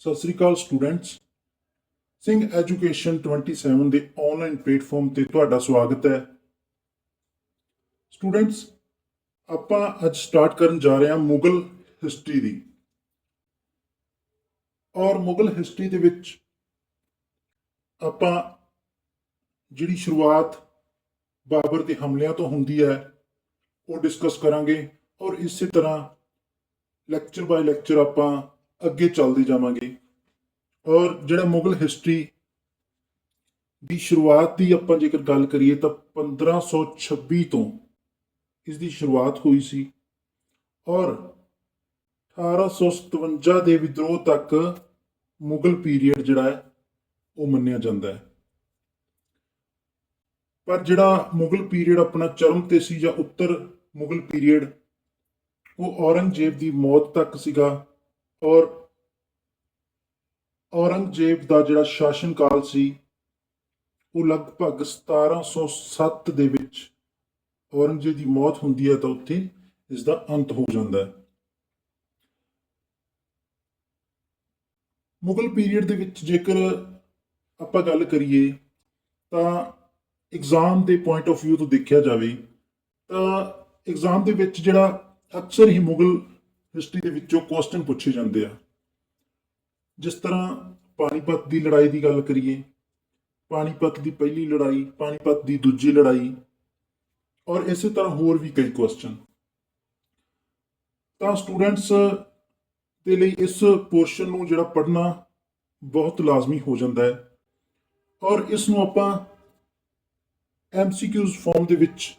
ਸਤਿ ਸ੍ਰੀ ਅਕਾਲ ਸਟੂਡੈਂਟਸ। ਸਿੰਘ ਐਜੂਕੇਸ਼ਨ 27 ਦੇ ਆਨਲਾਈਨ ਪਲੇਟਫਾਰਮ ਤੇ ਤੁਹਾਡਾ ਸਵਾਗਤ ਹੈ। ਸਟੂਡੈਂਟਸ ਆਪਾਂ ਅੱਜ ਸਟਾਰਟ ਕਰਨ ਜਾ ਰਹੇ ਹਾਂ ਮੁਗਲ ਹਿਸਟਰੀ ਦੀ। ਔਰ ਮੁਗਲ ਹਿਸਟਰੀ ਦੇ ਵਿੱਚ ਆਪਾਂ ਜਿਹੜੀ ਸ਼ੁਰੂਆਤ ਬਾਬਰ ਦੇ ਹਮਲਿਆਂ ਤੋਂ ਹੁੰਦੀ ਹੈ, ਉਹ ਡਿਸਕਸ ਕਰਾਂਗੇ। ਔਰ ਇਸੇ ਤਰ੍ਹਾਂ ਲੈਕਚਰ ਬਾਈ ਲੈਕਚਰ ਆਪਾਂ ਅੱਗੇ ਚੱਲਦੇ ਜਾਵਾਂਗੇ। ਔਰ ਜਿਹੜਾ ਮੁਗਲ ਹਿਸਟਰੀ ਦੀ ਸ਼ੁਰੂਆਤ ਦੀ ਆਪਾਂ ਜੇਕਰ ਗੱਲ ਕਰੀਏ ਤਾਂ 1526 ਤੋਂ ਇਸ ਦੀ ਸ਼ੁਰੂਆਤ ਹੋਈ ਸੀ। ਔਰ 1857 ਦੇ ਵਿਦਰੋਹ ਤੱਕ ਮੁਗਲ ਪੀਰੀਅਡ ਜਿਹੜਾ ਹੈ, ਉਹ ਮੰਨਿਆ ਜਾਂਦਾ ਹੈ। ਪਰ ਜਿਹੜਾ ਮੁਗਲ ਪੀਰੀਅਡ ਆਪਣਾ ਚਰਮ ਤੇ ਸੀ ਜਾਂ ਉੱਤਰ ਮੁਗਲ ਪੀਰੀਅਡ ਉਹ ਔਰੰਗਜ਼ੇਬ ਦੀ ਮੌਤ ਤੱਕ ਸੀਗਾ। ਔਰ ਔਰੰਗਜ਼ੇਬ ਦਾ ਜਿਹੜਾ ਸ਼ਾਸਨ ਕਾਲ ਸੀ, ਉਹ ਲਗਭਗ 1707 ਦੇ ਵਿੱਚ ਔਰੰਗਜ਼ੇਬ ਦੀ ਮੌਤ ਹੁੰਦੀ ਹੈ ਤਾਂ ਉੱਥੇ ਇਸ ਦਾ ਅੰਤ ਹੋ ਜਾਂਦਾ ਹੈ। ਮੁਗਲ ਪੀਰੀਅਡ ਦੇ ਵਿੱਚ ਜੇਕਰ ਆਪਾਂ ਗੱਲ ਕਰੀਏ, ਤਾਂ ਐਗਜ਼ਾਮ ਦੇ ਪੁਆਇੰਟ ਆਫ View ਤੋਂ ਦੇਖਿਆ ਜਾਵੇ, ਤਾਂ ਐਗਜ਼ਾਮ ਦੇ ਵਿੱਚ ਜਿਹੜਾ ਅਕਸਰ ਹੀ ਮੁਗਲ ਹਿਸਟਰੀ ਦੇ ਵਿੱਚੋਂ ਕੁਐਸਚਨ ਪੁੱਛੇ ਜਾਂਦੇ ਆ। ਜਿਸ ਤਰ੍ਹਾਂ ਪਾਣੀਪਤ ਦੀ ਲੜਾਈ ਦੀ ਗੱਲ ਕਰੀਏ, ਪਾਣੀਪਤ ਦੀ ਪਹਿਲੀ ਲੜਾਈ, ਪਾਣੀਪਤ ਦੀ ਦੂਜੀ ਲੜਾਈ ਔਰ ਇਸੇ ਤਰ੍ਹਾਂ ਹੋਰ ਵੀ ਕਈ ਕੁਐਸਚਨ ਤਾਂ ਸਟੂਡੈਂਟਸ ਦੇ ਲਈ ਇਸ ਪੋਰਸ਼ਨ ਨੂੰ ਜਿਹੜਾ ਪੜ੍ਹਨਾ ਬਹੁਤ ਲਾਜ਼ਮੀ ਹੋ ਜਾਂਦਾ ਹੈ ਔਰ ਇਸ ਨੂੰ ਆਪਾਂ ਐਮਸੀਕਿਊਜ਼ ਫਾਰਮ ਦੇ ਵਿੱਚ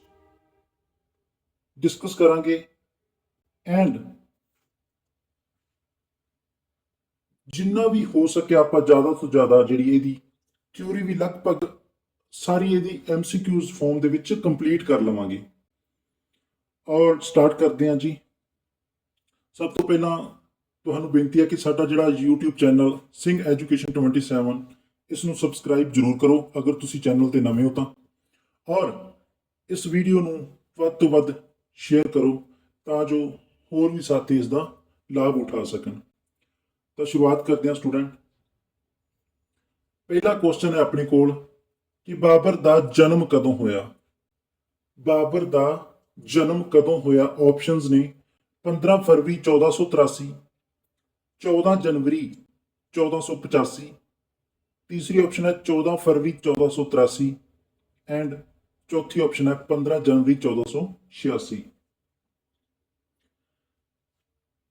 ਡਿਸਕਸ ਕਰਾਂਗੇ ਐਂਡ ਜਿੰਨਾ ਵੀ ਹੋ ਸਕੇ ਆਪਾਂ ਜ਼ਿਆਦਾ ਤੋਂ ਜ਼ਿਆਦਾ ਜਿਹੜੀ ਇਹਦੀ ਥਿਊਰੀ ਵੀ ਲਗਭਗ ਸਾਰੀ ਇਹਦੀ ਐਮਸੀਕਿਊਜ਼ ਫਾਰਮ ਦੇ ਵਿੱਚ ਕੰਪਲੀਟ ਕਰ ਲਵਾਂਗੇ। ਔਰ ਸਟਾਰਟ ਕਰਦੇ ਹਾਂ ਜੀ। ਸਭ ਤੋਂ ਪਹਿਲਾਂ ਤੁਹਾਨੂੰ ਬੇਨਤੀ ਹੈ ਕਿ ਸਾਡਾ ਜਿਹੜਾ YouTube ਚੈਨਲ ਸਿੰਘ ਐਜੂਕੇਸ਼ਨ 27 ਇਸ ਨੂੰ ਸਬਸਕ੍ਰਾਈਬ ਜਰੂਰ ਕਰੋ, ਅਗਰ ਤੁਸੀਂ ਚੈਨਲ ਤੇ ਨਵੇਂ ਹੋ ਤਾਂ। ਔਰ ਇਸ ਵੀਡੀਓ ਨੂੰ ਵੱਧ ਤੋਂ ਵੱਧ ਸ਼ੇਅਰ ਕਰੋ, ਤਾਂ ਜੋ ਹੋਰ ਵੀ ਸਾਥੀ ਇਸ ਦਾ ਲਾਭ ਉਠਾ ਸਕਣ। ਤਾਂ ਸ਼ੁਰੂਆਤ ਕਰਦੇ ਹਾਂ ਸਟੂਡੈਂਟ ਪਹਿਲਾ ਕੁਐਸਚਨ ਹੈ ਆਪਣੇ ਕੋਲ, ਕਿ ਬਾਬਰ ਦਾ ਜਨਮ ਕਦੋਂ ਹੋਇਆ? ਬਾਬਰ ਦਾ ਜਨਮ ਕਦੋਂ ਹੋਇਆ? ਆਪਸ਼ਨਸ ਨੇ 15 ਫਰਵਰੀ 1483 14 ਜਨਵਰੀ 1485 ਤੀਸਰੀ ਆਪਸ਼ਨ ਹੈ 14 ਫਰਵਰੀ 1483 ਐਂਡ ਚੌਥੀ ਆਪਸ਼ਨ ਹੈ 15 ਜਨਵਰੀ 1486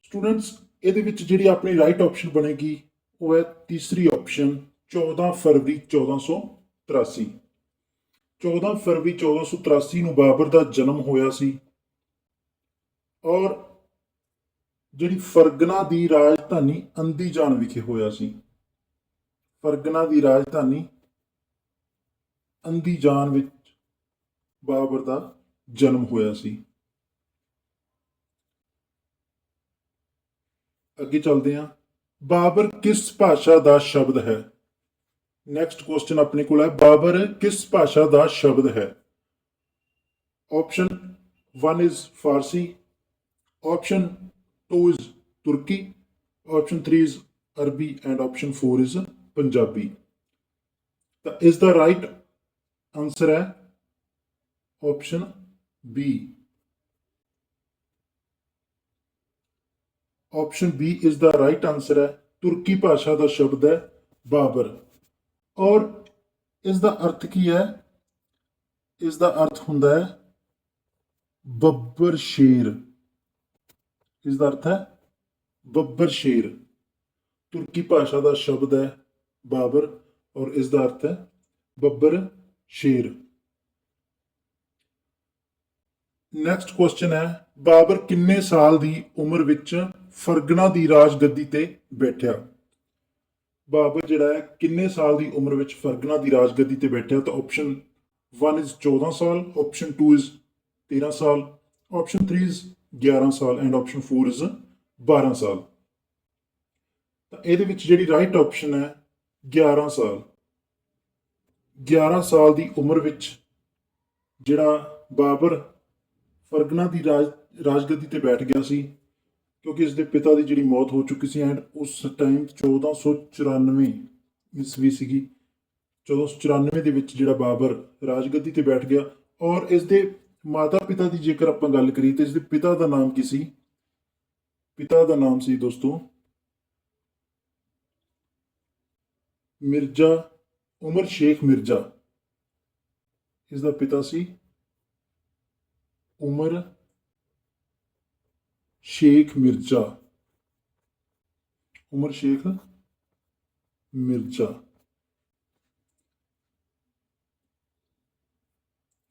ਸਟੂਡੈਂਟਸ ਇਹਦੇ ਵਿੱਚ ਜਿਹੜੀ ਆਪਣੀ ਰਾਈਟ ਆਪਸ਼ਨ ਬਣੇਗੀ, ਉਹ ਹੈ ਤੀਸਰੀ ਆਪਸ਼ਨ 14 ਫਰਵਰੀ 1483 14 ਫਰਵਰੀ 1483 ਨੂੰ ਬਾਬਰ ਦਾ ਜਨਮ ਹੋਇਆ ਸੀ। ਔਰ ਜਿਹੜੀ ਫਰਗਨਾ ਦੀ ਰਾਜਧਾਨੀ ਅੰਦੀਜਾਨ ਵਿਖੇ ਹੋਇਆ ਸੀ। ਫਰਗਨਾ ਦੀ ਰਾਜਧਾਨੀ ਅੰਦੀਜਾਨ ਵਿੱਚ ਬਾਬਰ ਦਾ ਜਨਮ ਹੋਇਆ ਸੀ। ਅੱਗੇ ਚੱਲਦੇ ਹਾਂ। ਬਾਬਰ ਕਿਸ ਭਾਸ਼ਾ ਦਾ ਸ਼ਬਦ ਹੈ? ਨੈਕਸਟ ਕੁਐਸਚਨ ਆਪਣੇ ਕੋਲ ਹੈ, ਬਾਬਰ ਕਿਸ ਭਾਸ਼ਾ ਦਾ ਸ਼ਬਦ ਹੈ? Option 1 is Farsi option 2 is Turki option 3 is Arabi and option 4 is Punjabi ਤਾਂ ਇਸ ਦਾ ਰਾਈਟ ਆਨਸਰ ਹੈ option B option B is the right answer ਹੈ ਤੁਰਕੀ ਭਾਸ਼ਾ ਦਾ ਸ਼ਬਦ ਹੈ ਬਾਬਰ ਔਰ ਇਸ ਦਾ ਅਰਥ ਕੀ ਹੈ? ਇਸ ਦਾ ਅਰਥ ਹੁੰਦਾ ਹੈ ਬੱਬਰ ਸ਼ੇਰ ਇਸ ਦਾ ਅਰਥ ਹੈ ਬੱਬਰ ਸ਼ੇਰ ਤੁਰਕੀ ਭਾਸ਼ਾ ਦਾ ਸ਼ਬਦ ਹੈ ਬਾਬਰ ਔਰ ਇਸ ਦਾ ਅਰਥ ਹੈ ਬੱਬਰ ਸ਼ੇਰ ਨੈਕਸਟ ਕੁਐਸਚਨ ਹੈ ਬਾਬਰ ਕਿੰਨੇ ਸਾਲ ਦੀ ਉਮਰ ਵਿੱਚ ਫਰਗਨਾ ਦੀ ਰਾਜਗੱਦੀ ਤੇ ਬੈਠਿਆ। ਬਾਬਰ ਜਿਹੜਾ ਹੈ, ਕਿੰਨੇ ਸਾਲ ਦੀ ਉਮਰ ਵਿੱਚ ਫਰਗਨਾ ਦੀ ਰਾਜਗੱਦੀ ਤੇ ਬੈਠਿਆ ਤਾਂ ਆਪਸ਼ਨ 1 ਇਜ਼ 14 ਸਾਲ ਆਪਸ਼ਨ 2 ਇਜ਼ 13 ਸਾਲ ਆਪਸ਼ਨ 3 ਇਜ਼ 11 ਸਾਲ ਐਂਡ ਆਪਸ਼ਨ 4 ਇਜ਼ 12 ਸਾਲ। ਤਾਂ ਇਹਦੇ ਵਿੱਚ ਜਿਹੜੀ ਰਾਈਟ ਆਪਸ਼ਨ ਹੈ 11 ਸਾਲ। 11 ਸਾਲ ਦੀ ਉਮਰ ਵਿੱਚ ਜਿਹੜਾ ਬਾਬਰ ਫਰਗਨਾ ਦੀ ਰਾਜ, ਰਾਜਗੱਦੀ ਤੇ ਬੈਠ ਗਿਆ ਸੀ ਕਿਉਂਕਿ ਇਸ ਦੇ ਪਿਤਾ ਦੀ ਜਿਹੜੀ ਮੌਤ ਹੋ ਚੁੱਕੀ ਸੀ ਐਂਡ ਉਸ ਟਾਈਮ 1494 ਈਸਵੀ ਸੀਗੀ। 1494 ਦੇ ਵਿੱਚ ਜਿਹੜਾ ਬਾਬਰ ਰਾਜਗੱਦੀ ਤੇ ਬੈਠ ਗਿਆ ਔਰ ਇਸ ਦੇ ਮਾਤਾ ਪਿਤਾ ਦੀ ਜੇਕਰ ਆਪਾਂ ਗੱਲ ਕਰੀਏ ਤੇ ਇਸ ਦੇ ਪਿਤਾ ਦਾ ਨਾਮ ਕੀ ਸੀ? ਪਿਤਾ ਦਾ ਨਾਮ ਸੀ ਦੋਸਤੋ ਮਿਰਜ਼ਾ ਉਮਰ ਸ਼ੇਖ ਮਿਰਜ਼ਾ। ਇਸ ਦਾ ਪਿਤਾ ਸੀ ਉਮਰ ਸ਼ੇਖ ਮਿਰਜ਼ਾ। ਉਮਰ ਸ਼ੇਖ ਮਿਰਜ਼ਾ।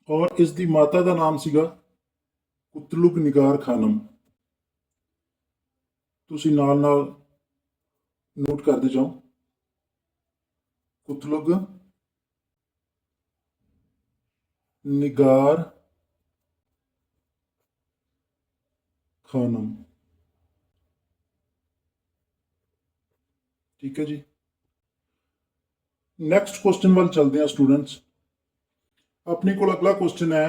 ਔਰ ਇਸ ਦੀ ਮਾਤਾ ਦਾ ਨਾਮ ਸੀਗਾ ਕੁਤਲੁਕ ਨਿਗਾਰ ਖਾਨਮ। ਤੁਸੀਂ ਨਾਲ ਨਾਲ ਨੋਟ ਕਰਦੇ ਜਾਓ। ਕੁਤਲੁਕ ਨਿਗਾਰ ਖਾਨਮ। ਠੀਕ ਹੈ ਜੀ। ਨੈਕਸਟ ਕੁਐਸਚਨ ਵੱਲ ਚੱਲਦੇ ਹਾਂ ਸਟੂਡੈਂਟਸ ਆਪਣੇ ਕੋਲ ਅਗਲਾ ਕੁਐਸਚਨ ਹੈ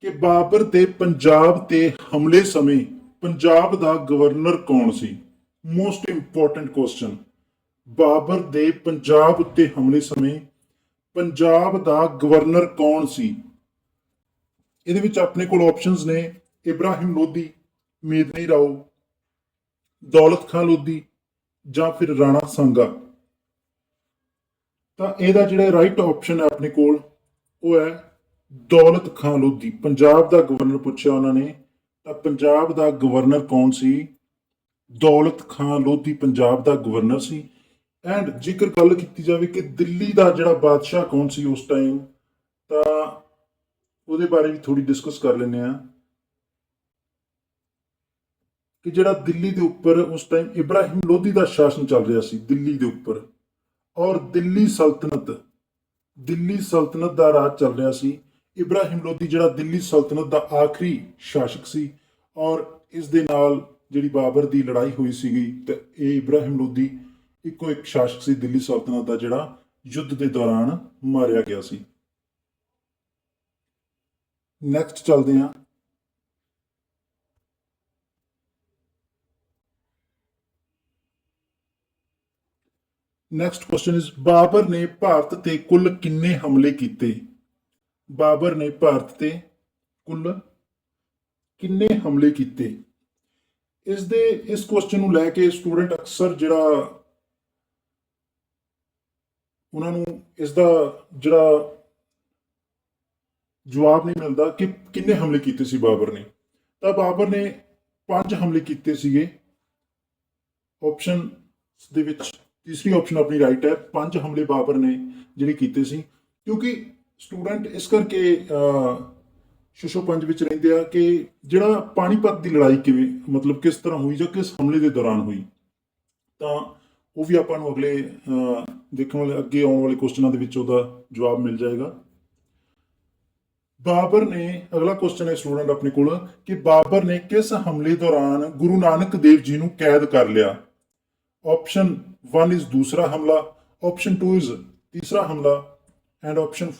ਕਿ ਬਾਬਰ ਦੇ ਪੰਜਾਬ ਤੇ ਹਮਲੇ ਸਮੇਂ ਪੰਜਾਬ ਦਾ ਗਵਰਨਰ ਕੌਣ ਸੀ? ਮੋਸਟ ਇੰਪੋਰਟੈਂਟ ਕੁਐਸਚਨ ਬਾਬਰ ਦੇ ਪੰਜਾਬ ਉੱਤੇ ਹਮਲੇ ਸਮੇਂ ਪੰਜਾਬ ਦਾ ਗਵਰਨਰ ਕੌਣ ਸੀ? ਇਹਦੇ ਵਿੱਚ ਆਪਣੇ ਕੋਲ ਆਪਸ਼ਨਸ ਨੇ ਇਬਰਾਹਿਮ ਲੋਧੀ ਮੇਦਨੀ ਰਾਓ ਦੌਲਤ ਖਾਨ ਲੋਧੀ ਜਾਂ ਫਿਰ ਰਾਣਾ ਸੰਗਾ। ਤਾਂ ਇਹਦਾ ਜਿਹੜਾ ਰਾਈਟ ਆਪਸ਼ਨ ਹੈ ਆਪਣੇ ਕੋਲ, ਉਹ ਹੈ ਦੌਲਤ ਖਾਨ ਲੋਧੀ। ਪੰਜਾਬ ਦਾ ਗਵਰਨਰ ਪੁੱਛਿਆ ਉਹਨਾਂ ਨੇ, ਤਾਂ ਪੰਜਾਬ ਦਾ ਗਵਰਨਰ ਕੌਣ ਸੀ? ਦੌਲਤ ਖਾਨ ਲੋਧੀ ਪੰਜਾਬ ਦਾ ਗਵਰਨਰ ਸੀ। ਐਂਡ ਜੇਕਰ ਗੱਲ ਕੀਤੀ ਜਾਵੇ ਕਿ ਦਿੱਲੀ ਦਾ ਜਿਹੜਾ ਬਾਦਸ਼ਾਹ ਕੌਣ ਸੀ ਉਸ ਟਾਈਮ ਤਾਂ ਉਹਦੇ ਬਾਰੇ ਵੀ ਥੋੜੀ ਡਿਸਕਸ ਕਰ ਲੈਂਦੇ ਆ ਕਿ ਜਿਹੜਾ ਦਿੱਲੀ ਦੇ ਉੱਪਰ ਉਸ ਟਾਈਮ ਇਬਰਾਹਿਮ ਲੋਧੀ ਦਾ ਸ਼ਾਸਨ ਚੱਲ ਰਿਹਾ ਸੀ, ਦਿੱਲੀ ਦੇ ਉੱਪਰ। ਔਰ ਦਿੱਲੀ ਸਲਤਨਤ ਦਿੱਲੀ ਸਲਤਨਤ ਦਾ ਰਾਜ ਚੱਲ ਰਿਹਾ ਸੀ। ਇਬਰਾਹਿਮ ਲੋਧੀ ਜਿਹੜਾ ਦਿੱਲੀ ਸਲਤਨਤ ਦਾ ਆਖਰੀ ਸ਼ਾਸਕ ਸੀ ਔਰ ਇਸ ਦੇ ਨਾਲ ਜਿਹੜੀ ਬਾਬਰ ਦੀ ਲੜਾਈ ਹੋਈ ਸੀਗੀ ਤੇ ਇਹ ਇਬਰਾਹਿਮ ਲੋਧੀ ਇੱਕੋ ਇੱਕ ਸ਼ਾਸਕ ਸੀ ਦਿੱਲੀ ਸਲਤਨਤ ਦਾ ਜਿਹੜਾ ਯੁੱਧ ਦੇ ਦੌਰਾਨ ਮਾਰਿਆ ਗਿਆ ਸੀ। ਨੈਕਸਟ ਚੱਲਦੇ ਹਾਂ। ਨੈਕਸਟ ਕੁਐਸਚਨ ਇਜ਼ ਬਾਬਰ ਨੇ ਭਾਰਤ ਤੇ ਕੁੱਲ ਕਿੰਨੇ ਹਮਲੇ ਕੀਤੇ? ਬਾਬਰ ਨੇ ਭਾਰਤ ਤੇ ਕੁੱਲ ਕਿੰਨੇ ਹਮਲੇ ਕੀਤੇ? ਇਸ ਦੇ, ਇਸ ਕੁਐਸਚਨ ਨੂੰ ਲੈ ਕੇ ਸਟੂਡੈਂਟ ਅਕਸਰ ਜਿਹੜਾ ਉਹਨਾਂ ਨੂੰ ਇਸ ਦਾ ਜਿਹੜਾ ਜਵਾਬ ਨਹੀਂ ਮਿਲਦਾ ਕਿ ਕਿੰਨੇ ਹਮਲੇ ਕੀਤੇ ਸੀ ਬਾਬਰ ਨੇ। ਤਾਂ ਬਾਬਰ ਨੇ ਪੰਜ ਹਮਲੇ ਕੀਤੇ ਸੀਗੇ। ਆਪਸ਼ਨ ਦੇ ਵਿੱਚ ਤੀਸਰੀ ਆਪਸ਼ਨ ਆਪਣੀ ਰਾਈਟ ਹੈ। ਪੰਜ ਹਮਲੇ ਬਾਬਰ ਨੇ ਜਿਹੜੇ ਕੀਤੇ ਸੀ। ਕਿਉਂਕਿ ਸਟੂਡੈਂਟ ਇਸ ਕਰਕੇ ਸ਼ੁਸ਼ੋ ਪੰਜ ਵਿੱਚ ਰਹਿੰਦੇ ਆ ਕਿ ਜਿਹੜਾ ਪਾਣੀਪਤ ਦੀ ਲੜਾਈ ਕਿਵੇਂ ਮਤਲਬ ਕਿਸ ਤਰ੍ਹਾਂ ਹੋਈ ਜਾਂ ਕਿਸ ਹਮਲੇ ਦੇ ਦੌਰਾਨ ਹੋਈ ਤਾਂ ਉਹ ਵੀ ਆਪਾਂ ਨੂੰ ਅਗਲੇ ਅਹ, ਦੇਖਣ ਵਾਲੇ ਅੱਗੇ ਆਉਣ ਵਾਲੇ ਕੁਐਸਚਨਾਂ ਦੇ ਵਿੱਚ ਉਹਦਾ ਜਵਾਬ ਮਿਲ ਜਾਏਗਾ। ਬਾਬਰ ਨੇ ਅਗਲਾ ਕੁਐਸਚਨ ਹੈ ਸਟੂਡੈਂਟ ਆਪਣੇ ਕੋਲ ਕਿ ਬਾਬਰ ਨੇ ਕਿਸ ਹਮਲੇ ਦੌਰਾਨ ਗੁਰੂ ਨਾਨਕ ਦੇਵ ਜੀ ਨੂੰ ਕੈਦ ਕਰ ਲਿਆ? ਆਪਸ਼ਨ 1 ਇਜ਼ ਦੂਸਰਾ ਹਮਲਾ ਆਪਸ਼ਨ 2 ਇਜ਼ ਤੀਸਰਾ ਹਮਲਾ ਐਂਡ ਆਪਸ਼ਨ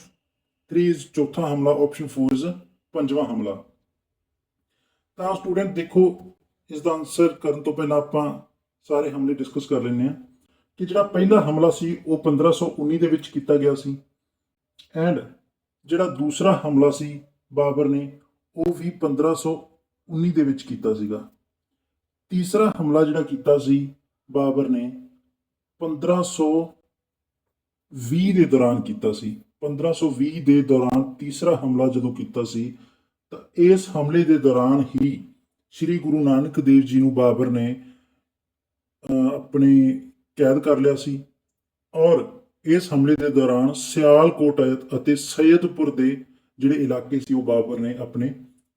3 ਇਜ਼ ਚੌਥਾ ਹਮਲਾ ਆਪਸ਼ਨ 4 ਇਜ਼ ਪੰਜਵਾਂ ਹਮਲਾ ਤਾਂ ਸਟੂਡੈਂਟ ਦੇਖੋ ਇਸ ਦਾ ਆਨਸਰ ਕਰਨ ਤੋਂ ਪਹਿਲਾਂ ਆਪਾਂ ਸਾਰੇ ਹਮਲੇ ਡਿਸਕਸ ਕਰ ਲੈਂਦੇ ਹਾਂ ਕਿ ਜਿਹੜਾ ਪਹਿਲਾ ਹਮਲਾ ਸੀ, ਉਹ 1519 ਦੇ ਵਿੱਚ ਕੀਤਾ ਗਿਆ ਸੀ। ਐਂਡ ਜਿਹੜਾ ਦੂਸਰਾ ਹਮਲਾ ਸੀ, ਬਾਬਰ ਨੇ, ਉਹ ਵੀ 1519 ਦੇ ਵਿੱਚ ਕੀਤਾ ਸੀਗਾ। ਤੀਸਰਾ ਹਮਲਾ ਜਿਹੜਾ ਕੀਤਾ ਸੀ, ਬਾਬਰ ਨੇ 1520 ਦੇ ਦੌਰਾਨ ਕੀਤਾ ਸੀ। 1520 ਦੇ ਦੌਰਾਨ ਤੀਸਰਾ ਹਮਲਾ ਜਦੋਂ ਕੀਤਾ ਸੀ ਤਾਂ ਇਸ ਹਮਲੇ ਦੇ ਦੌਰਾਨ ਹੀ ਸ੍ਰੀ ਗੁਰੂ ਨਾਨਕ ਦੇਵ ਜੀ ਨੂੰ ਬਾਬਰ ਨੇ ਅਹ, ਆਪਣੇ ਕੈਦ ਕਰ ਲਿਆ ਸੀ ਔਰ ਇਸ ਹਮਲੇ ਦੇ ਦੌਰਾਨ ਸਿਆਲਕੋਟ ਅਤੇ ਸੈਦਪੁਰ ਦੇ ਜਿਹੜੇ ਇਲਾਕੇ ਸੀ ਉਹ ਬਾਬਰ ਨੇ ਆਪਣੇ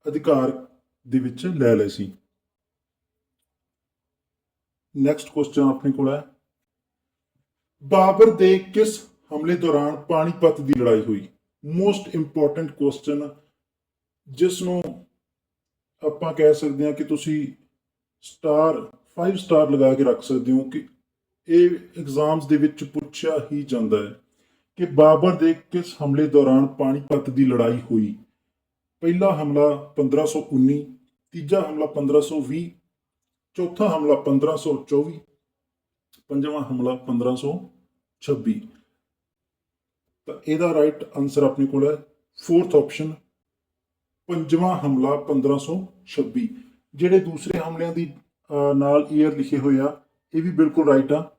ਅਧਿਕਾਰ ਦੇ ਵਿੱਚ ਲੈ ਲਏ ਸੀ। ਨੈਕਸਟ ਕੁਐਸਚਨ ਆਪਣੇ ਕੋਲ ਹੈ। ਬਾਬਰ ਦੇ ਕਿਸ ਹਮਲੇ ਦੌਰਾਨ ਪਾਣੀਪਤ ਦੀ ਲੜਾਈ ਹੋਈ? ਮੋਸਟ ਇੰਪੋਰਟੈਂਟ ਕੁਐਸਚਨ ਜਿਸ ਨੂੰ ਆਪਾਂ ਕਹਿ ਸਕਦੇ ਹਾਂ ਕਿ ਤੁਸੀਂ ਸਟਾਰ 5 ਸਟਾਰ ਲਗਾ ਕੇ ਰੱਖ ਸਕਦੇ ਹੋ ਕਿ ਇਹ ਐਗਜ਼ਾਮਸ ਦੇ ਵਿੱਚ ਪੁੱਛਿਆ ਹੀ ਜਾਂਦਾ ਹੈ ਕਿ ਬਾਬਰ ਦੇ ਕਿਸ ਹਮਲੇ ਦੌਰਾਨ ਪਾਣੀਪਤ ਦੀ ਲੜਾਈ ਹੋਈ? ਪਹਿਲਾ ਹਮਲਾ 1519 ਤੀਜਾ ਹਮਲਾ 1520 ਚੌਥਾ ਹਮਲਾ 1524 ਪੰਜਵਾਂ ਹਮਲਾ 1526 ਤਾਂ ਇਹਦਾ ਰਾਈਟ ਆਨਸਰ ਆਪਣੇ ਕੋਲ ਹੈ। ਫੋਰਥ ਆਪਸ਼ਨ ਪੰਜਵਾਂ ਹਮਲਾ 1526 ਜਿਹੜੇ ਦੂਸਰੇ ਹਮਲਿਆਂ ਦੀ ਅਹ, ਨਾਲ ਈਅਰ ਲਿਖੇ ਹੋਏ ਆ ਇਹ ਵੀ ਬਿਲਕੁਲ ਰਾਈਟ ਆ।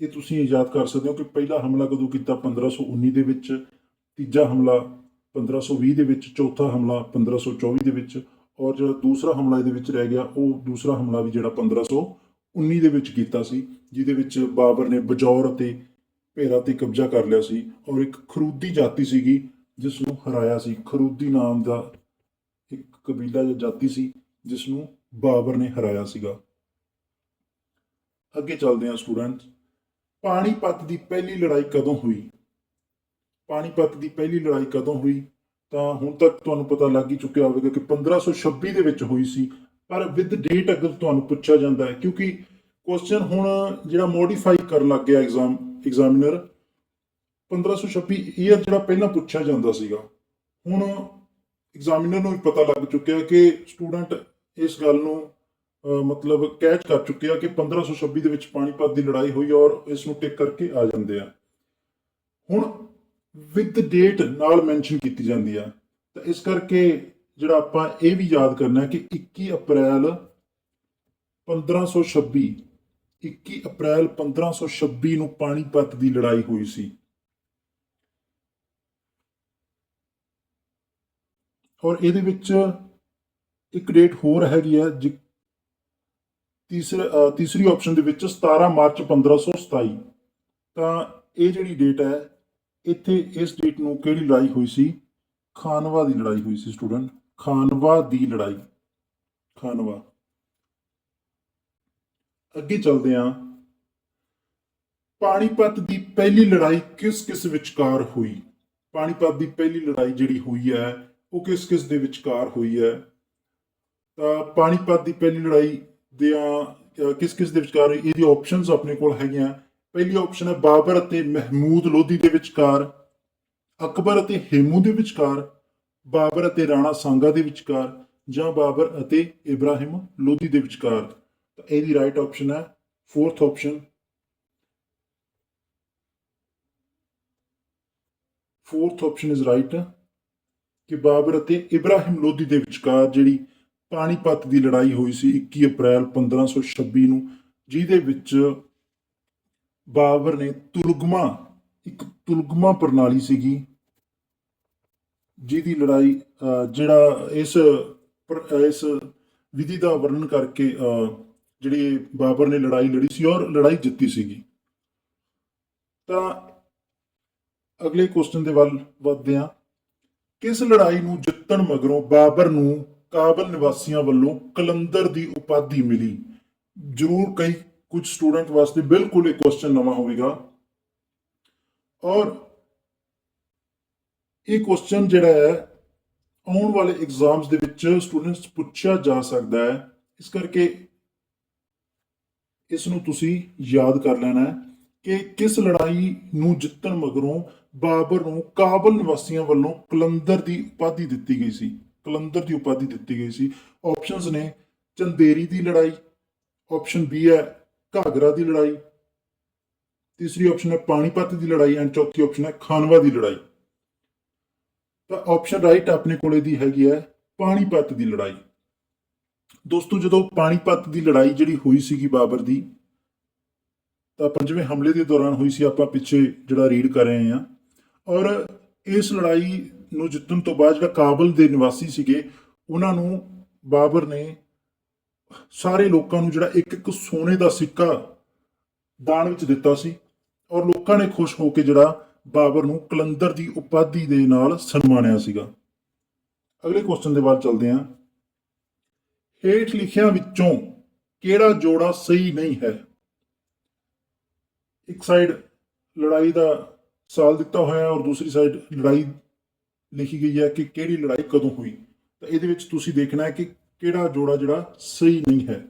ਇਹ ਤੁਸੀਂ ਯਾਦ ਕਰ ਸਕਦੇ ਹੋ ਕਿ ਪਹਿਲਾ ਹਮਲਾ ਕਦੋਂ ਕੀਤਾ? 1519 ਦੇ ਵਿੱਚ। ਤੀਜਾ ਹਮਲਾ 1520 ਦੇ ਵਿੱਚ। ਚੌਥਾ ਹਮਲਾ 1524 ਦੇ ਵਿੱਚ। ਔਰ ਜਿਹੜਾ ਦੂਸਰਾ ਹਮਲਾ ਇਹਦੇ ਵਿੱਚ ਰਹਿ ਗਿਆ ਉਹ ਦੂਸਰਾ ਹਮਲਾ ਵੀ ਜਿਹੜਾ 1519 ਦੇ ਵਿੱਚ ਕੀਤਾ ਸੀ ਜਿਹਦੇ ਵਿੱਚ ਬਾਬਰ ਨੇ ਬਜੌਰ ਅਤੇ ਭੇਰਾ ਤੇ ਕਬਜ਼ਾ ਕਰ ਲਿਆ ਸੀ ਔਰ ਇੱਕ ਖਰੂਦੀ ਜਾਤੀ ਸੀਗੀ ਜਿਸ ਨੂੰ ਹਰਾਇਆ ਸੀ। ਖਰੂਦੀ ਨਾਮ ਦਾ ਇੱਕ ਕਬੀਲਾ ਜਾਂ ਜਾਤੀ ਸੀ ਜਿਸ ਨੂੰ ਬਾਬਰ ਨੇ ਹਰਾਇਆ ਸੀਗਾ। ਅੱਗੇ ਚੱਲਦੇ ਹਾਂ ਸਟੂਡੈਂਟਸ ਪਾਣੀਪਤ ਦੀ ਪਹਿਲੀ ਲੜਾਈ ਕਦੋਂ ਹੋਈ? ਪਾਣੀਪਤ ਦੀ ਪਹਿਲੀ ਲੜਾਈ ਕਦੋਂ ਹੋਈ? ਤਾਂ ਹੁਣ ਤੱਕ ਤੁਹਾਨੂੰ ਪਤਾ ਲੱਗ ਹੀ ਚੁੱਕਿਆ ਹੋਵੇਗਾ ਕਿ 1526 ਦੇ ਵਿੱਚ ਹੋਈ ਸੀ। ਪਰ ਵਿਦ ਡੇਟ ਅਗਰ ਤੁਹਾਨੂੰ ਪੁੱਛਿਆ ਜਾਂਦਾ ਹੈ, ਕਿਉਂਕਿ ਕੁਐਸਚਨ ਹੁਣ ਜਿਹੜਾ ਮੋਡੀਫਾਈ ਕਰਨ ਲੱਗ ਗਿਆ ਐਗਜ਼ਾਮ ਐਗਜ਼ਾਮੀਨਰ 1526 ਈਅਰ ਜਿਹੜਾ ਪਹਿਲਾਂ ਪੁੱਛਿਆ ਜਾਂਦਾ ਸੀਗਾ, ਹੁਣ ਐਗਜ਼ਾਮੀਨਰ ਨੂੰ ਵੀ ਪਤਾ ਲੱਗ ਚੁੱਕਿਆ ਕਿ ਸਟੂਡੈਂਟ ਇਸ ਗੱਲ ਨੂੰ ਮਤਲਬ ਕੈਚ ਕਰ ਚੁੱਕਿਆ ਕਿ 1526 ਦੇ ਵਿੱਚ ਪਾਣੀਪਤ ਦੀ ਲੜਾਈ ਹੋਈ ਔਰ ਇਸ ਨੂੰ ਟਿਕ ਕਰਕੇ ਆ ਜਾਂਦੇ ਆ। ਹੁਣ ਵਿਦ ਡੇਟ ਨਾਲ ਮੈਂਸ਼ਨ ਕੀਤੀ ਜਾਂਦੀ ਆ, ਤਾਂ ਇਸ ਕਰਕੇ ਜਿਹੜਾ ਆਪਾਂ ਇਹ ਵੀ ਯਾਦ ਕਰਨਾ ਕਿ 21 ਅਪ੍ਰੈਲ 1526 21 ਅਪ੍ਰੈਲ 1526 ਨੂੰ ਪਾਣੀਪਤ ਦੀ ਲੜਾਈ ਹੋਈ ਸੀ। ਔਰ ਇਹਦੇ ਵਿੱਚ ਇੱਕ ਡੇਟ ਹੋਰ ਹੈਗੀ ਆ ਜਿ- ਤੀਸਰੇ ਤੀਸਰੀ ਆਪਸ਼ਨ ਦੇ ਵਿੱਚ 17 ਮਾਰਚ 1527 ਤਾਂ ਇਹ ਜਿਹੜੀ ਡੇਟ ਹੈ, ਇੱਥੇ ਇਸ ਡੇਟ ਨੂੰ ਕਿਹੜੀ ਲੜਾਈ ਹੋਈ ਸੀ? ਖਾਨਵਾ ਦੀ ਲੜਾਈ ਹੋਈ ਸੀ, ਸਟੂਡੈਂਟ। ਖਾਨਵਾ ਦੀ ਲੜਾਈ। ਖਾਨਵਾ। ਅੱਗੇ ਚੱਲਦੇ ਹਾਂ। ਪਾਣੀਪਤ ਦੀ ਪਹਿਲੀ ਲੜਾਈ ਕਿਸ ਕਿਸ ਵਿਚਕਾਰ ਹੋਈ? ਪਾਣੀਪਤ ਦੀ ਪਹਿਲੀ ਲੜਾਈ ਜਿਹੜੀ ਹੋਈ ਹੈ, ਉਹ ਕਿਸ ਕਿਸ ਦੇ ਵਿਚਕਾਰ ਹੋਈ ਹੈ? ਤਾਂ ਪਾਣੀਪਤ ਦੀ ਪਹਿਲੀ ਲੜਾਈ ਦੀਆਂ ਕਿਸ ਕਿਸ ਦੇ ਵਿਚਕਾਰ ਹੋਈ? ਇਹਦੀ ਆਪਸ਼ਨਸ ਆਪਣੇ ਕੋਲ ਹੈਗੀਆਂ। ਪਹਿਲੀ ਆਪਸ਼ਨ ਹੈ ਬਾਬਰ ਅਤੇ ਮਹਿਮੂਦ ਲੋਧੀ ਦੇ ਵਿਚਕਾਰ, ਅਕਬਰ ਅਤੇ ਹੇਮੂ ਦੇ ਵਿਚਕਾਰ, ਬਾਬਰ ਅਤੇ ਰਾਣਾ ਸਾਂਗਾ ਦੇ ਵਿਚਕਾਰ ਜਾਂ ਬਾਬਰ ਅਤੇ ਇਬਰਾਹਿਮ ਲੋਧੀ ਦੇ ਵਿਚਕਾਰ। ਤਾਂ ਇਹਦੀ ਰਾਈਟ ਆਪਸ਼ਨ ਹੈ fourth option fourth option is right ਕਿ ਬਾਬਰ ਅਤੇ ਇਬਰਾਹਿਮ ਲੋਧੀ ਦੇ ਵਿਚਕਾਰ ਜਿਹੜੀ ਪਾਣੀਪਤ ਦੀ ਲੜਾਈ ਹੋਈ ਸੀ 21 ਅਪ੍ਰੈਲ 1526 ਨੂੰ ਜਿਹਦੇ ਵਿੱਚ ਬਾਬਰ ਨੇ ਤੁਲਗਮਾ ਇੱਕ ਤੁਲਗਮਾ ਪ੍ਰਣਾਲੀ ਸੀਗੀ ਜਿਹਦੀ ਲੜਾਈ ਅਹ, ਜਿਹੜਾ ਇਸ ਇਸ ਵਿਧੀ ਦਾ ਵਰਣਨ ਕਰਕੇ ਅਹ, ਜਿਹੜੀ ਬਾਬਰ ਨੇ ਲੜਾਈ ਲੜੀ ਸੀ ਔਰ ਲੜਾਈ ਜਿੱਤੀ ਸੀਗੀ। ਤਾਂ ਅਗਲੇ ਕੁਐਸਚਨ ਦੇ ਵੱਲ ਵਧਦੇ ਹਾਂ। ਕਿਸ ਲੜਾਈ ਨੂੰ ਜਿੱਤਣ ਮਗਰੋਂ ਬਾਬਰ ਨੂੰ ਕਾਬਲ ਨਿਵਾਸੀਆਂ ਵੱਲੋਂ ਕਲੰਦਰ ਦੀ ਉਪਾਧੀ ਮਿਲੀ? ਜ਼ਰੂਰ ਕਈ ਕੁਝ ਸਟੂਡੈਂਟ ਵਾਸਤੇ ਬਿਲਕੁਲ ਇਹ ਕੁਐਸਚਨ ਨਵਾਂ ਹੋਵੇਗਾ। ਔਰ ਇਹ ਕੁਐਸਚਨ ਜਿਹੜਾ ਹੈ, ਆਉਣ ਵਾਲੇ ਐਗਜ਼ਾਮਸ ਦੇ ਵਿੱਚ ਸਟੂਡੈਂਟਸ ਪੁੱਛਿਆ ਜਾ ਸਕਦਾ ਹੈ। ਇਸ ਕਰਕੇ ਇਸ ਨੂੰ ਤੁਸੀਂ ਯਾਦ ਕਰ ਲੈਣਾ ਹੈ ਕਿ ਕਿਸ ਲੜਾਈ ਨੂੰ ਜਿੱਤਣ ਮਗਰੋਂ ਬਾਬਰ ਨੂੰ ਕਾਬਲ ਨਿਵਾਸੀਆਂ ਵੱਲੋਂ ਕਲੰਦਰ ਦੀ ਉਪਾਧੀ ਦਿੱਤੀ ਗਈ ਸੀ। ਕਲੰਦਰ ਦੀ ਉਪਾਧੀ ਦਿੱਤੀ ਗਈ ਸੀ। ਆਪਸ਼ਨਸ ਨੇ ਚੰਦੇਰੀ ਦੀ ਲੜਾਈ ਆਪਸ਼ਨ ਬੀ ਹੈ ਘਾਗਰਾ ਦੀ ਲੜਾਈ, ਤੀਸਰੀ ਆਪਸ਼ਨ ਹੈ ਪਾਣੀਪਤ ਦੀ ਲੜਾਈ ਐਂਡ ਚੌਥੀ ਆਪਸ਼ਨ ਹੈ ਖਾਨਵਾ ਦੀ ਲੜਾਈ। ਤਾਂ ਆਪਸ਼ਨ ਰਾਈਟ ਆਪਣੇ ਕੋਲੇ ਦੀ ਹੈਗੀ ਹੈ ਪਾਣੀਪਤ ਦੀ ਲੜਾਈ। ਦੋਸਤੋ, ਜਦੋਂ ਪਾਣੀਪਤ ਦੀ ਲੜਾਈ ਜਿਹੜੀ ਹੋਈ ਸੀਗੀ ਬਾਬਰ ਦੀ, ਤਾਂ ਪੰਜਵੇਂ ਹਮਲੇ ਦੇ ਦੌਰਾਨ ਹੋਈ ਸੀ, ਆਪਾਂ ਪਿੱਛੇ ਜਿਹੜਾ ਰੀਡ ਕਰ ਰਹੇ ਹਾਂ। ਔਰ ਇਸ ਲੜਾਈ ਨੂੰ ਜਿੱਤਣ ਤੋਂ ਬਾਅਦ ਜਿਹੜਾ ਕਾਬਲ ਦੇ ਨਿਵਾਸੀ ਸੀਗੇ, ਉਹਨਾਂ ਨੂੰ ਬਾਬਰ ਨੇ ਸਾਰੇ ਲੋਕਾਂ ਨੂੰ ਜਿਹੜਾ ਇੱਕ ਇੱਕ ਸੋਨੇ ਦਾ ਸਿੱਕਾ ਦਾਨ ਵਿੱਚ ਦਿੱਤਾ ਸੀ ਔਰ ਲੋਕਾਂ ਨੇ ਖੁਸ਼ ਹੋ ਕੇ ਜਿਹੜਾ ਬਾਬਰ ਨੂੰ ਕਲੰਦਰ ਦੀ ਉਪਾਧੀ ਦੇ ਨਾਲ ਸਨਮਾਨਿਆ ਸੀਗਾ। ਅਗਲੇ ਕੁਐਸਚਨ ਦੇ ਬਾਅਦ ਚੱਲਦੇ ਹਾਂ। ਹੇਠ ਲਿਖਿਆਂ ਵਿੱਚੋਂ ਕਿਹੜਾ ਜੋੜਾ ਸਹੀ ਨਹੀਂ ਹੈ? ਇੱਕ ਸਾਈਡ ਲੜਾਈ ਦਾ ਸਾਲ ਦਿੱਤਾ ਹੋਇਆ ਔਰ ਦੂਸਰੀ ਸਾਈਡ ਲੜਾਈ ਲਿਖੀ ਗਈ ਹੈ ਕਿ ਕਿਹੜੀ ਲੜਾਈ ਕਦੋਂ ਹੋਈ? ਤਾਂ ਇਹਦੇ ਵਿੱਚ ਤੁਸੀਂ ਦੇਖਣਾ ਹੈ ਕਿ ਕਿਹੜਾ ਜੋੜਾ ਜਿਹੜਾ ਸਹੀ ਨਹੀਂ ਹੈ।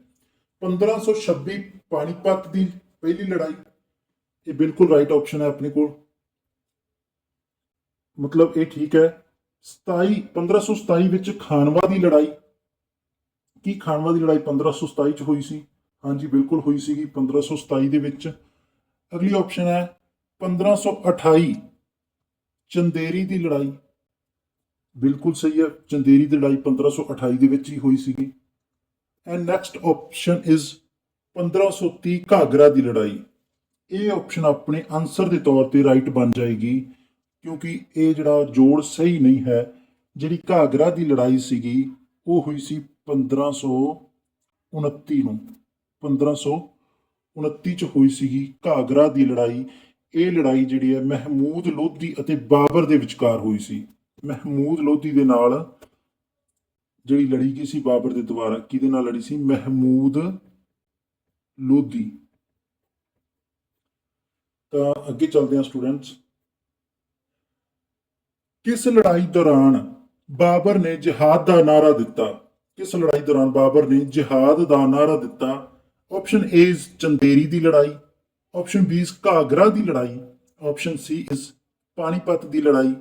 1526 ਪਾਣੀਪਤ ਦੀ ਪਹਿਲੀ ਲੜਾਈ, ਇਹ ਬਿਲਕੁਲ ਰਾਈਟ ਆਪਸ਼ਨ ਹੈ ਆਪਣੇ ਕੋਲ। ਮਤਲਬ ਇਹ ਠੀਕ ਹੈ। 27 1527 ਵਿੱਚ ਖਾਨਵਾ ਦੀ ਲੜਾਈ ਕੀ ਖਾਨਵਾ ਦੀ ਲੜਾਈ 1527 ਚ ਹੋਈ ਸੀ? ਹਾਂਜੀ, ਬਿਲਕੁਲ ਹੋਈ ਸੀਗੀ 1527 ਦੇ ਵਿੱਚ। ਅਗਲੀ ਆਪਸ਼ਨ ਹੈ 1528 ਚੰਦੇਰੀ ਦੀ ਲੜਾਈ। ਬਿਲਕੁਲ ਸਹੀ ਹੈ, ਚੰਦੇਰੀ ਦੀ ਲੜਾਈ 1528 ਦੇ ਵਿੱਚ ਹੀ ਹੋਈ ਸੀਗੀ। And next option is 1530 Ghaghra ਦੀ ਲੜਾਈ। ਇਹ ਆਪਸ਼ਨ ਆਪਣੇ ਆਨਸਰ ਦੇ ਤੌਰ ਤੇ ਰਾਈਟ ਬਣ ਜਾਏਗੀ, ਕਿਉਂਕਿ ਇਹ ਜਿਹੜਾ ਜੋੜ ਸਹੀ ਨਹੀਂ ਹੈ, ਜਿਹੜੀ ਘਾਗਰਾ ਦੀ ਲੜਾਈ ਸੀਗੀ, ਉਹ ਹੋਈ ਸੀ 1529 ਨੂੰ 1529 ਚ ਹੋਈ ਸੀਗੀ ਘਾਗਰਾ ਦੀ ਲੜਾਈ। ਇਹ ਲੜਾਈ ਜਿਹੜੀ ਹੈ ਮਹਿਮੂਦ ਲੋਧੀ ਅਤੇ ਬਾਬਰ ਦੇ ਵਿਚਕਾਰ ਹੋਈ ਸੀ। ਮਹਿਮੂਦ ਲੋਧੀ ਦੇ ਨਾਲ ਜਿਹੜੀ ਲੜੀ ਗਈ ਸੀ ਬਾਬਰ ਦੇ ਦੁਆਰਾ, ਕਿਹਦੇ ਨਾਲ ਲੜੀ ਸੀ? ਮਹਿਮੂਦ ਲੋਧੀ। ਤਾਂ ਅੱਗੇ ਚੱਲਦੇ ਹਾਂ ਸਟੂਡੈਂਟਸ। ਕਿਸ ਲੜਾਈ ਦੌਰਾਨ ਬਾਬਰ ਨੇ ਜਿਹਾਦ ਦਾ ਨਾਰਾ ਦਿੱਤਾ? ਕਿਸ ਲੜਾਈ ਦੌਰਾਨ ਬਾਬਰ ਨੇ ਜਿਹਾਦ ਦਾ ਨਾਰਾ ਦਿੱਤਾ? ਆਪਸ਼ਨ A ਇਜ਼ ਚੰਦੇਰੀ ਦੀ ਲੜਾਈ। ਆਪਸ਼ਨ B ਇਜ਼ ਘਾਗਰਾ ਦੀ ਲੜਾਈ। ਆਪਸ਼ਨ C ਇਜ਼ ਪਾਣੀਪਤ ਦੀ ਲੜਾਈ।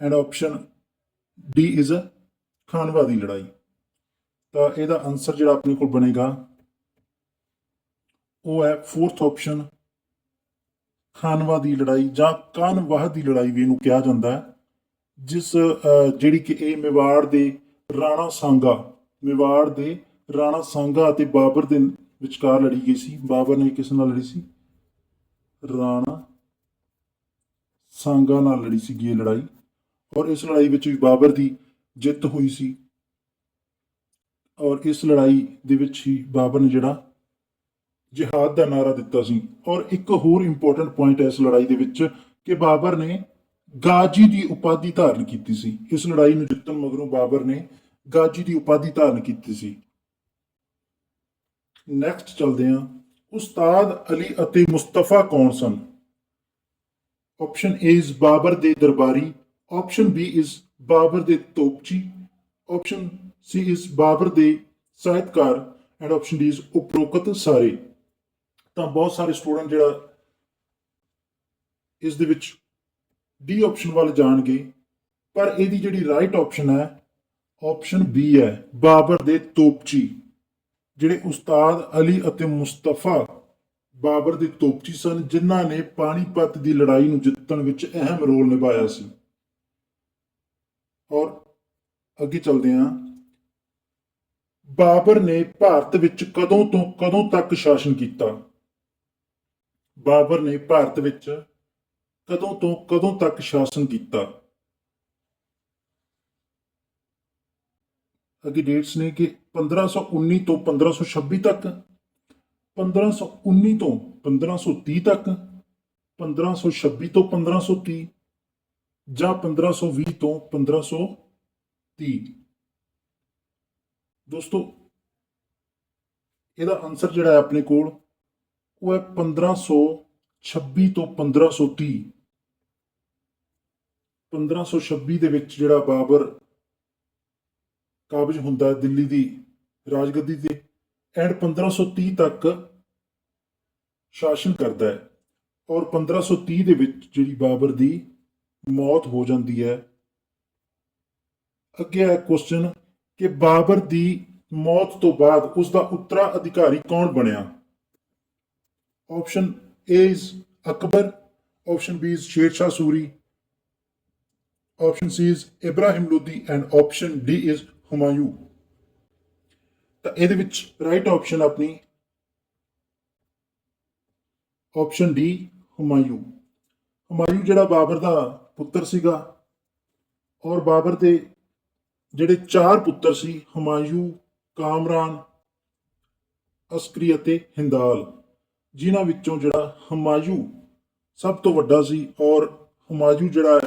And option D is Khanwa ਦੀ ਲੜਾਈ। ਤਾਂ ਇਹਦਾ ਆਨਸਰ ਜਿਹੜਾ ਆਪਣੇ ਕੋਲ ਬਣੇਗਾ, ਉਹ ਹੈ ਫੋਰਥ ਆਪਸ਼ਨ ਖਾਨਵਾ ਦੀ ਲੜਾਈ ਜਾਂ ਕਾਨਵਾਹ ਦੀ ਲੜਾਈ ਵੀ ਇਹਨੂੰ ਕਿਹਾ ਜਾਂਦਾ ਹੈ, ਜਿਸ ਜਿਹੜੀ ਕਿ ਇਹ ਮੇਵਾੜ ਦੇ ਰਾਣਾ ਸਾਂਗਾ, ਮੇਵਾੜ ਦੇ ਰਾਣਾ ਸਾਂਗਾ ਅਤੇ ਬਾਬਰ ਦੇ ਵਿਚਕਾਰ ਲੜੀ ਗਈ ਸੀ। ਬਾਬਰ ਨੇ ਕਿਸ ਨਾਲ ਲੜੀ ਸੀ? ਰਾਣਾ ਸਾਂਗਾ ਨਾਲ ਲੜੀ ਸੀ ਇਹ ਲੜਾਈ। ਔਰ ਇਸ ਲੜਾਈ ਵਿੱਚ ਵੀ ਬਾਬਰ ਦੀ ਜਿੱਤ ਹੋਈ ਸੀ। ਔਰ ਇਸ ਲੜਾਈ ਦੇ ਵਿੱਚ ਹੀ ਬਾਬਰ ਨੇ ਜਿਹੜਾ ਜਿਹਾਦ ਦਾ ਨਾਰਾ ਦਿੱਤਾ ਸੀ। ਔਰ ਇੱਕ ਹੋਰ ਇੰਪੋਰਟੈਂਟ ਪੁਆਇੰਟ ਹੈ ਇਸ ਲੜਾਈ ਦੇ ਵਿੱਚ ਕਿ ਬਾਬਰ ਨੇ ਗਾਜੀ ਦੀ ਉਪਾਧੀ ਧਾਰਨ ਕੀਤੀ ਸੀ। ਇਸ ਲੜਾਈ ਨੂੰ ਜਿੱਤਣ ਮਗਰੋਂ ਬਾਬਰ ਨੇ ਗਾਜੀ ਦੀ ਉਪਾਧੀ ਧਾਰਨ ਕੀਤੀ ਸੀ। ਨੈਕਸਟ ਚਲਦੇ ਹਾਂ। ਉਸਤਾਦ ਅਲੀ ਅਤੇ ਮੁਸਤਫਾ ਕੌਣ ਸਨ? ਆਪਸ਼ਨ A ਇਜ਼ ਬਾਬਰ ਦੇ ਦਰਬਾਰੀ। ਆਪਸ਼ਨ B ਇਜ਼ ਬਾਬਰ ਦੇ ਤੋਪਚੀ। ਆਪਸ਼ਨ C ਇਜ਼ ਬਾਬਰ ਦੇ ਸਾਹਿਤਕਾਰ। ਐਂਡ ਆਪਸ਼ਨ D ਇਜ਼ ਉਪਰੋਕਤ ਸਾਰੇ। ਤਾਂ ਬਹੁਤ ਸਾਰੇ ਸਟੂਡੈਂਟ ਜਿਹੜਾ ਇਸ ਦੇ ਵਿੱਚ ਡੀ ਆਪਸ਼ਨ ਵੱਲ ਜਾਣਗੇ, ਪਰ ਇਹਦੀ ਜਿਹੜੀ ਰਾਈਟ ਆਪਸ਼ਨ ਹੈ ਆਪਸ਼ਨ ਬੀ ਹੈ, ਬਾਬਰ ਦੇ ਤੋਪਚੀ, ਜਿਹੜੇ ਉਸਤਾਦ ਅਲੀ ਅਤੇ ਮੁਸਤਫਾ ਬਾਬਰ ਦੇ ਤੋਪਚੀ ਸਨ, ਜਿਨ੍ਹਾਂ ਨੇ ਪਾਣੀਪਤ ਦੀ ਲੜਾਈ ਨੂੰ ਜਿੱਤਣ ਵਿੱਚ ਅਹਿਮ ਰੋਲ ਨਿਭਾਇਆ ਸੀ। ਔਰ ਅੱਗੇ ਚੱਲਦੇ ਹਾਂ। ਬਾਬਰ ਨੇ ਭਾਰਤ ਵਿੱਚ ਕਦੋਂ ਤੋਂ ਕਦੋਂ ਤੱਕ ਸ਼ਾਸਨ ਕੀਤਾ? ਬਾਬਰ ਨੇ ਭਾਰਤ ਵਿੱਚ ਕਦੋਂ ਤੋਂ ਕਦੋਂ ਤੱਕ ਸ਼ਾਸਨ ਕੀਤਾ ਅੱਗੇ ਡੇਟਸ ਨੇ ਕਿ 1519 ਤੋਂ 1526 ਤੱਕ 1519 ਤੋਂ 1530 ਤੱਕ 1526 ਤੋਂ 1530 ਜਾਂ 1520 ਤੋਂ 1530 ਦੋਸਤੋ ਇਹਦਾ ਆਨਸਰ ਜਿਹੜਾ ਹੈ ਆਪਣੇ ਕੋਲ ਉਹ ਹੈ 1526 ਤੋਂ 1530 1526 ਦੇ ਵਿੱਚ ਜਿਹੜਾ ਬਾਬਰ ਕਾਬਜ ਹੁੰਦਾ ਹੈ ਦਿੱਲੀ ਦੀ ਰਾਜਗੱਦੀ ਤੇ ਐਂਡ 1530 ਤੱਕ ਸ਼ਾਸਨ ਕਰਦਾ ਹੈ। ਔਰ 1530 ਦੇ ਵਿੱਚ ਜਿਹੜੀ ਬਾਬਰ ਦੀ ਮੌਤ ਹੋ ਜਾਂਦੀ ਹੈ। ਅੱਗੇ ਹੈ ਕੁਐਸਚਨ ਕਿ ਬਾਬਰ ਦੀ ਮੌਤ ਤੋਂ ਬਾਅਦ ਉਸ ਦਾ ਉੱਤਰਾ ਅਧਿਕਾਰੀ ਕੌਣ ਬਣਿਆ? Option A is Akbar, option B is Sher Suri option C is Ibrahim Lodi and option D is Humayun. ਤਾਂ ਇਹਦੇ ਵਿੱਚ ਰਾਈਟ ਆਪਸ਼ਨ ਆਪਣੀ ਆਪਸ਼ਨ ਡੀ ਹੁਮਾਯੂ ਹੁਮਾਯੂ ਜਿਹੜਾ ਬਾਬਰ ਦਾ ਪੁੱਤਰ ਸੀਗਾ ਔਰ ਬਾਬਰ ਦੇ ਜਿਹੜੇ ਚਾਰ ਪੁੱਤਰ ਸੀ ਹੁਮਾਯੂ ਕਾਮਰਾਨ ਅਸਕਰੀ ਅਤੇ ਹਿੰਦਾਲ ਜਿਨ੍ਹਾਂ ਵਿੱਚੋਂ ਜਿਹੜਾ ਹੁਮਾਯੂ ਸਭ ਤੋਂ ਵੱਡਾ ਸੀ ਔਰ ਹੁਮਾਯੂ ਜਿਹੜਾ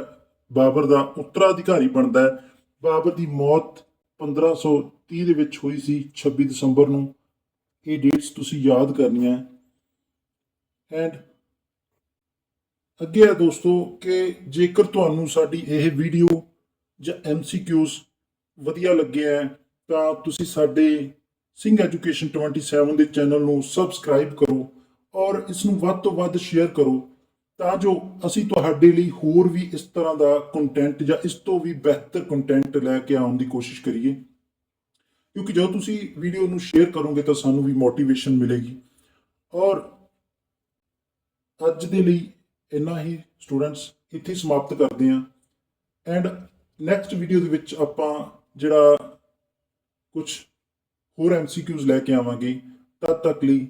ਬਾਬਰ ਦਾ ਉੱਤਰਾਧਿਕਾਰੀ ਬਣਦਾ ਹੈ। ਬਾਬਰ ਦੀ ਮੌਤ 1530 ਦੇ ਵਿੱਚ ਹੋਈ ਸੀ 26 ਦਸੰਬਰ ਨੂੰ। ਇਹ ਡੇਟਸ ਤੁਸੀਂ ਯਾਦ ਕਰਨੀਆਂ। ਐਂਡ ਅੱਗੇ ਹੈ ਦੋਸਤੋ ਕਿ ਜੇਕਰ ਤੁਹਾਨੂੰ ਸਾਡੀ ਇਹ ਵੀਡੀਓ ਜਾਂ ਐਮਸੀਕਿਊਜ਼ ਵਧੀਆ ਲੱਗਿਆ ਹੈ, ਤਾਂ ਤੁਸੀਂ ਸਾਡੇ ਸਿੰਘ ਐਜੂਕੇਸ਼ਨ 27 ਦੇ ਚੈਨਲ ਨੂੰ ਸਬਸਕ੍ਰਾਈਬ ਕਰੋ ਔਰ ਇਸ ਨੂੰ ਵੱਧ ਤੋਂ ਵੱਧ ਸ਼ੇਅਰ ਕਰੋ। ਤਾਂ ਜੋ ਅਸੀਂ ਤੁਹਾਡੇ ਲਈ ਹੋਰ ਵੀ ਇਸ ਤਰ੍ਹਾਂ ਦਾ ਕੰਟੈਂਟ ਜਾਂ ਇਸ ਤੋਂ ਵੀ ਬਿਹਤਰ ਕੰਟੈਂਟ ਲੈ ਕੇ ਆਉਣ ਦੀ ਕੋਸ਼ਿਸ਼ ਕਰੀਏ। ਕਿਉਂਕਿ ਜਦੋਂ ਤੁਸੀਂ ਵੀਡੀਓ ਨੂੰ ਸ਼ੇਅਰ ਕਰੋਗੇ ਤਾਂ ਸਾਨੂੰ ਵੀ ਮੋਟੀਵੇਸ਼ਨ ਮਿਲੇਗੀ। ਔਰ ਅੱਜ ਦੇ ਲਈ ਇੰਨਾ ਹੀ ਸਟੂਡੈਂਟਸ ਇੱਥੇ ਸਮਾਪਤ ਕਰਦੇ ਹਾਂ। ਐਂਡ ਨੈਕਸਟ ਵੀਡੀਓ ਦੇ ਵਿੱਚ ਆਪਾਂ ਜਿਹੜਾ ਕੁਝ ਹੋਰ ਐਮਸੀਕਿਊਜ਼ ਲੈ ਕੇ ਆਵਾਂਗੇ, ਤਦ ਤੱਕ ਲਈ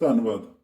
ਧੰਨਵਾਦ।